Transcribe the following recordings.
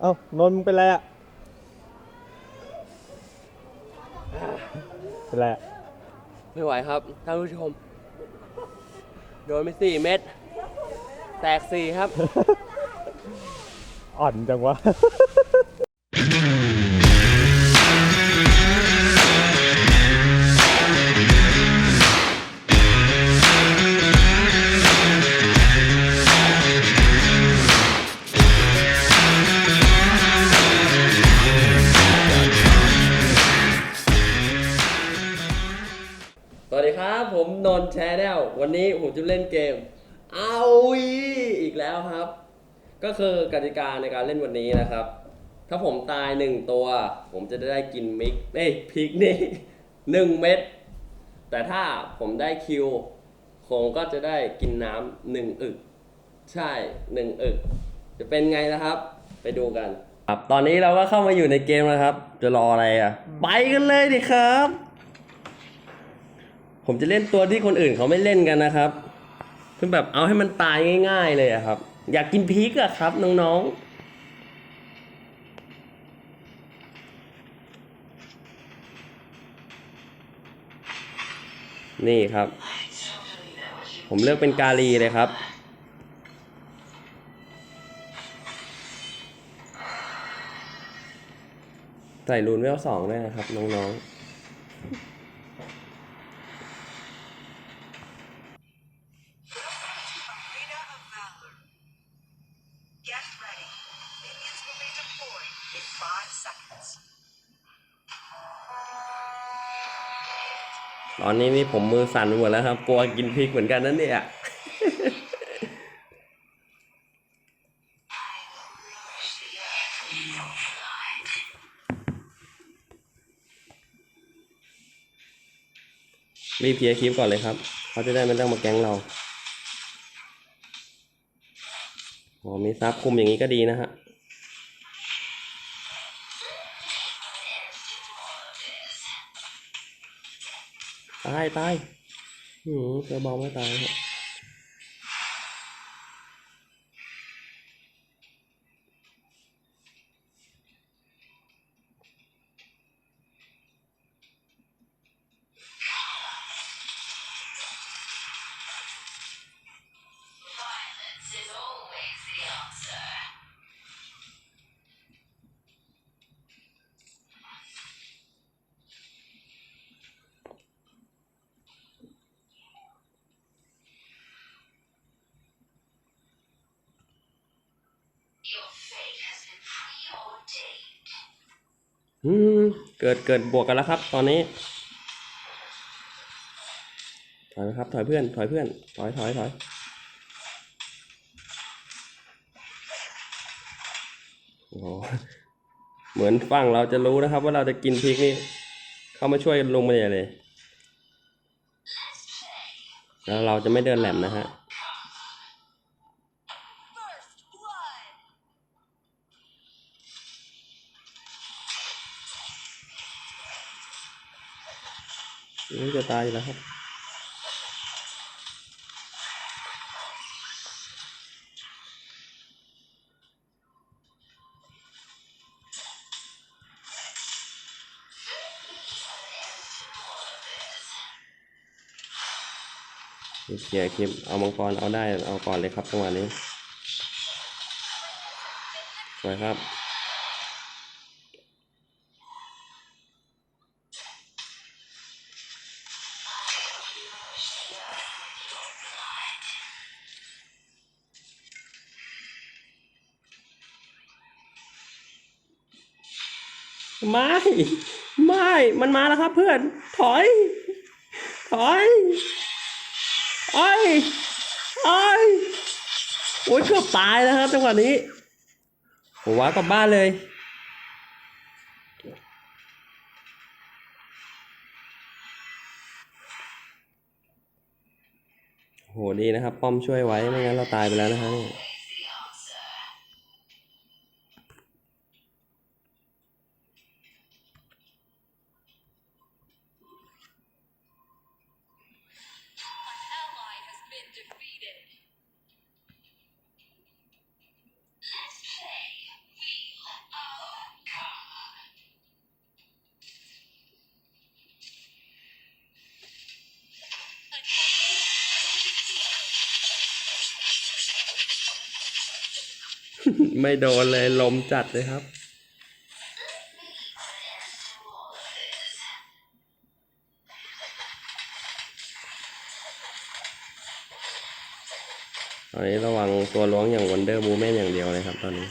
เอ้านนท์มึงเป็นไรอะเป็นไรอะไม่ไหวครับท่านผู้ชม โดนไปสี่เม็ด แตกสี่ครับ อ่อนจังวะ ครับผมนนท์แชร์แนลวันนี้ผมจะเล่นเกมเอาอีกแล้วครับ ก็คือกติกาในการเล่นวันนี้นะครับ ถ้าผมตายหนึ่งตัว ผมจะได้กินมิกเอ้ยพริกนี่หนึ่งเม็ดแต่ถ้าผมได้คิวผมก็จะได้กินน้ำหนึ่งอึก ใช่หนึ่งอึก จะเป็นไงนะครับ ไปดูกัน ครับ ตอนนี้เราก็เข้ามาอยู่ในเกมแล้วครับ จะรออะไรอะ ไปกันเลยดิครับ ผมจะเล่นตัวที่คนอื่นเขาไม่เล่นกันนะครับเพื่อแบบเอาให้มันตายง่าย ๆ เลยครับ อยากกินพริกอะครับน้องๆนี่ครับ ผมเลือกเป็นกาลีเลยครับ ใส่รูนเวลสองด้วยนะครับ น้องๆ ตอนนี้นี่ผมมือสั่นไปหมดแล้วครับ กลัวกินพริกเหมือนกันนั่นเนี่ย รีบเคลียร์คลิปก่อนเลยครับ เขาจะได้ไม่ต้องมาแก๊งเราอ๋อมีซับคุมอย่างนี้ก็ดีนะฮะ ตายตายหื อืมเกิดเกิดบวกกันแล้วครับ ตอนนี้ ถอยครับ ถอยเพื่อน ถอยเพื่อน ถอยถอยถอยโอ้เหมือนฝั่งเราจะรู้นะครับ ว่าเราจะกินพริกนี่ เข้ามาช่วยลงมาใหญ่เลย แล้วเราจะไม่เดินแหลมนะฮะ นี่จะตายอยู่แล้วครับเคลียคลิปเอามังกรเอาได้เอาก่อนเลยครับจังหวะนี้สวยครับ ไม่ ไม่ มันมาแล้วครับเพื่อน ถอย ถอยไอ้ไอ้โอ้ยเกือบตายแล้วครับจังหวะนี้ผมว้ากลับบ้านเลย โหดีนะครับ ป้อมช่วยไว้ ไม่งั้นเราตายไปแล้วนะฮะ ไม่โดนเลยลมจัดเลยครับ ตอนนี้ระวังตัวล้วงอย่างวันเดอร์มูเมนอย่างเดียวเลยครับตอนนี้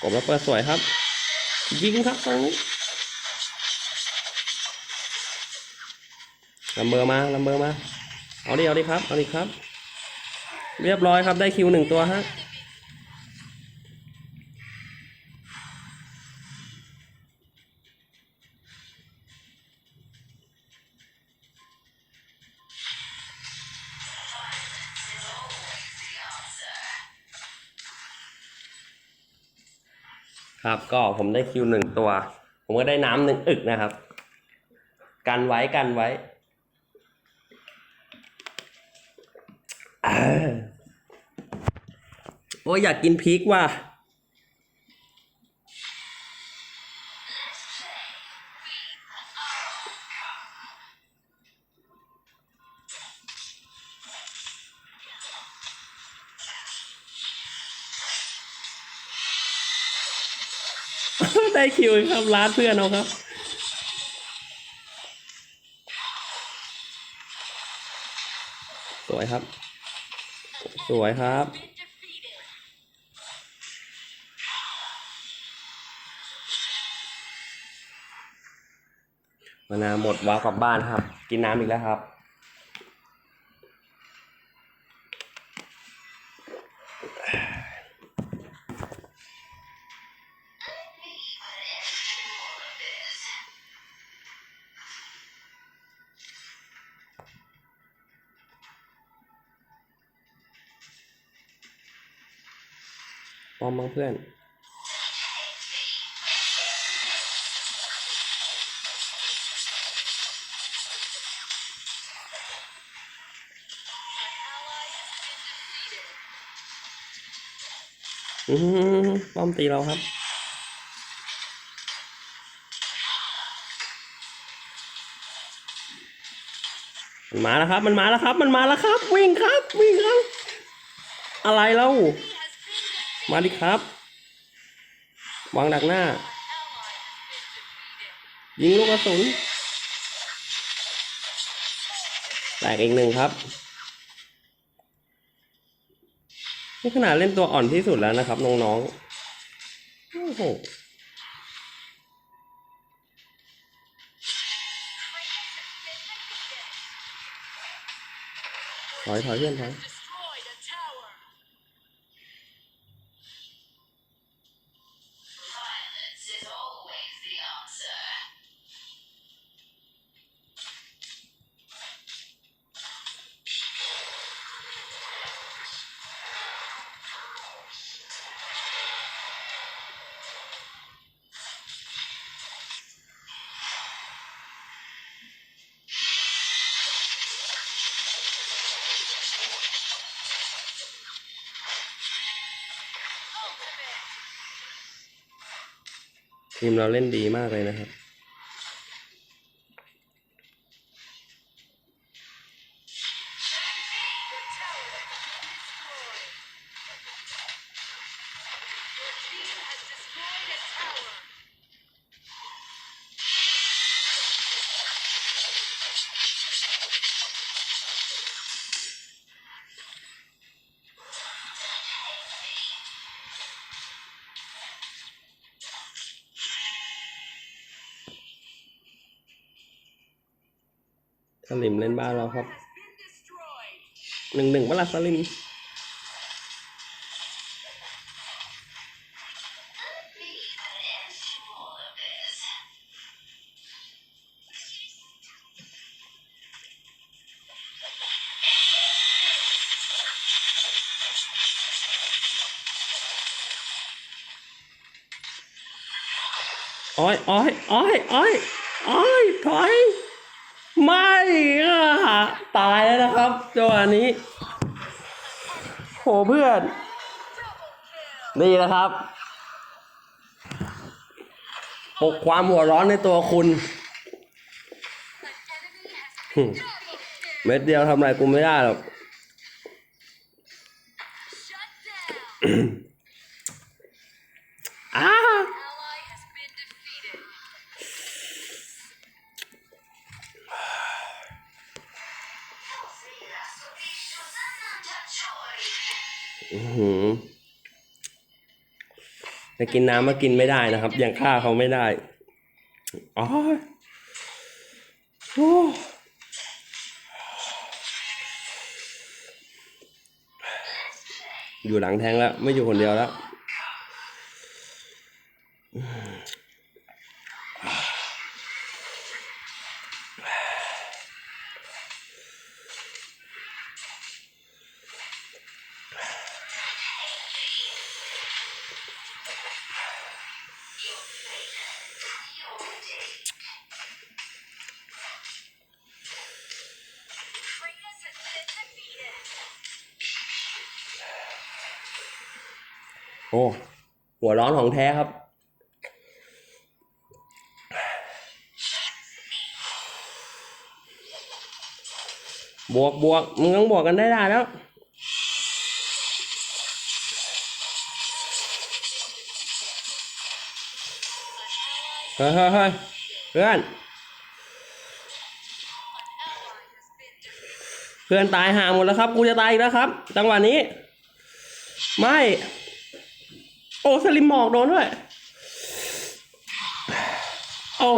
กบแล้วเปิดสวยครับ ยิงครับตรงนี้ลำเบอร์มาลำเบอร์มา เอาดิเอาดิครับ เอาดิครับ เรียบร้อยครับได้คิวหนึ่งตัวฮะ ครับ ก็ผมได้คิวหนึ่งตัว ผมก็ได้น้ำหนึ่งอึกนะครับ กันไว้กันไว้อโอ้ยอยากกินพริกว่ะ ได้คิวครับร้านเพื่อนเอาครับสวยครับ สวยครับ มานาหมดว้าวกลับบ้านครับ กินน้ำอีกแล้วครับ ปอมบ้างเพื่อน อือหือป้อมตีเราครับมันมาแล้วครับ มันมาแล้วครับ มันมาแล้วครับ วิ่งครับ วิ่งครับ อะไรเล่า มาดิครับ วางดักหน้า ยิงลูกกระสุนแตกอีกหนึ่งครับนี่ขนาดเล่นตัวอ่อนที่สุดแล้วนะครับ น้องๆ โอ้โห ถอยถอยเพื่อนถอย ทีมเราเล่นดีมากเลยนะครับ สลิมเล่นบ้านเราครับหนึ่งหนึ่งเวลาสลิม จังหวะนี้โหเพื่อน นี่นะครับ ปกความหัวร้อนในตัวคุณ เม็ดเดียวทำอะไรกูไม่ได้หรอกอ้า อือหือจะกินน้ำมากินไม่ได้นะครับยังฆ่าเขาไม่ได้ อ๋อโอ้อยู่หลังแทงแล้ว ไม่อยู่คนเดียวแล้ว โอ้หัวร้อนของแท้ครับ บวกบวกมึงต้องบวกกันได้ได้แล้วเฮ้ยเฮ้ยเฮ้ยเพื่อน เพื่อนตายห่าหมดแล้วครับ กูจะตายอีกแล้วครับ จังหวะนี้ ไม่ โอ้สลิมหมอกโดนด้วย โอ้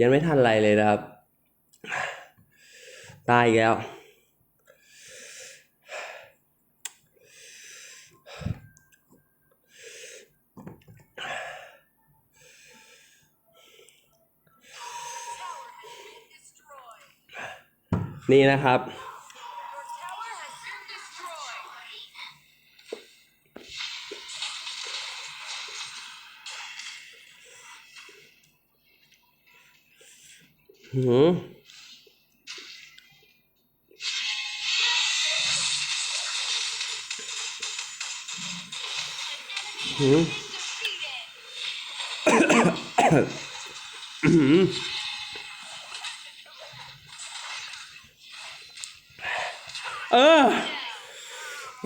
ยังไม่ทันไรเลยนะครับ ตายอีกแล้ว นี่นะครับ หืมหืม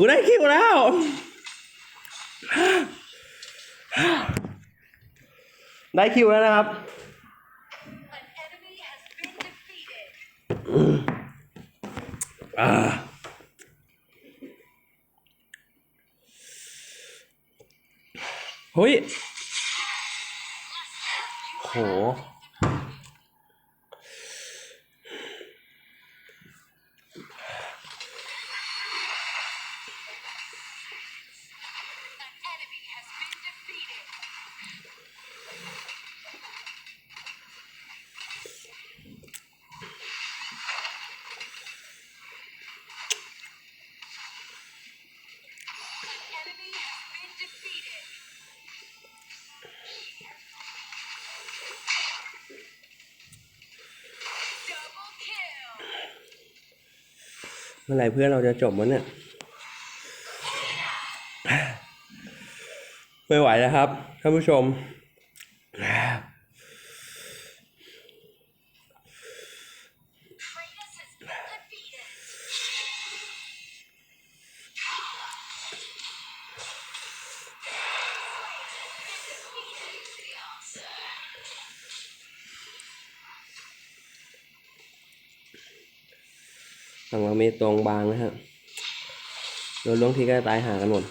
กูได้คิวแล้ว ได้คิวแล้วนะครับ อ่าเฮ้ยโห มื่อไรเพื่อนเราจะจบวะเนี่ย ไม่ไหวแล้วครับท่านผู้ชม ฝั่งเรามีตรงบางนะฮะโดนลวงทีก็ตายหากันหมด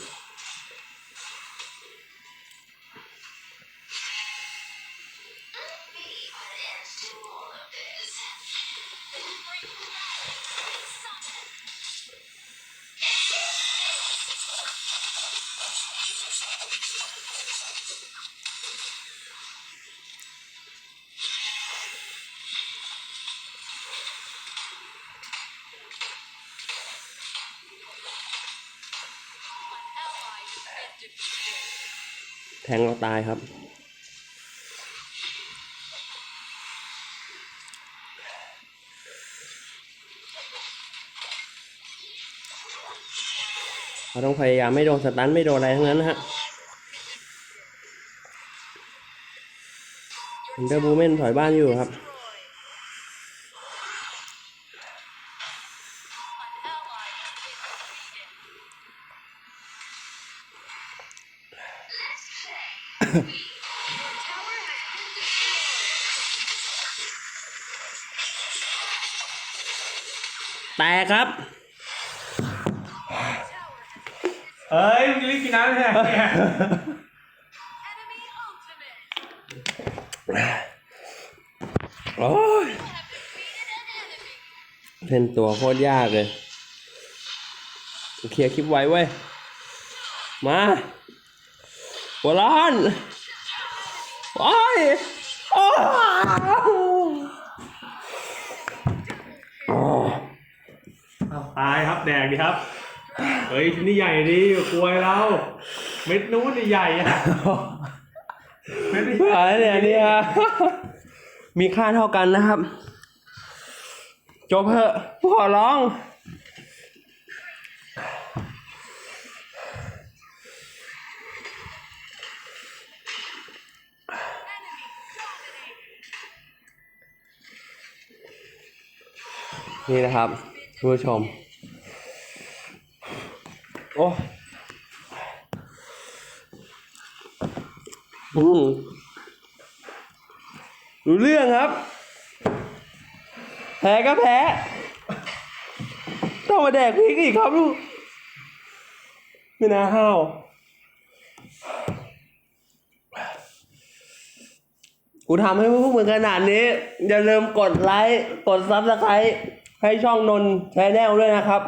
แทงเราตายครับ เราต้องพยายามไม่โดนสตันไม่โดนอะไรทั้งนั้นนะฮะเดอร์บูเมนถอยบ้านอยู่ครับ แต่ครับเฮ้ยมึงรีบกินน้ำเลยเนี่ย Enemy ultimate. โอ้ย Defeated an enemy. เล่นตัวโคตรยากเลย เคลียร์คลิปไว้เว้ย มา หัวร้อนโอ้ยโอ้ยตายครับแดกดีครับ เฮ้ยชิ้นนี้ใหญ่ดีกลัวเราเม็ดนู้นนี่ใหญ่อะเม็ดนี้ใหญ่อะไรเนี่ยเนี่ยมีค่าเท่ากันนะครับ จบเถอะขอร้อง นี่นะครับผู้ชม โอ้อืมรู้เรื่องครับ แพ้ก็แพ้ ต้องมาแดกพริกอีกครับลูก ไม่น่าห้าวกูทำให้พวกมึงขนาดนี้ อย่าลืมกดไลค์ กดซับสไครต์ ให้ช่องนนแชนแนลด้วยนะครับ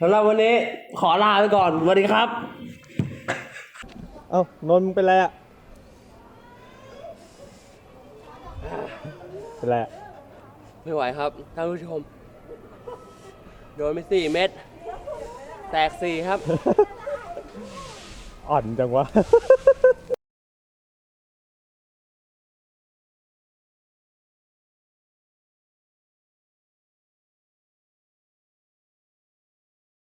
สำหรับวันนี้ขอลาไปก่อนสวัสดีครับ เอ้านนท์เป็นไรอะเป็นไรอะไม่ไหวครับท่านผู้ชม โดนไปสี่เม็ดแตกสี่ครับ อ่อนจังวะ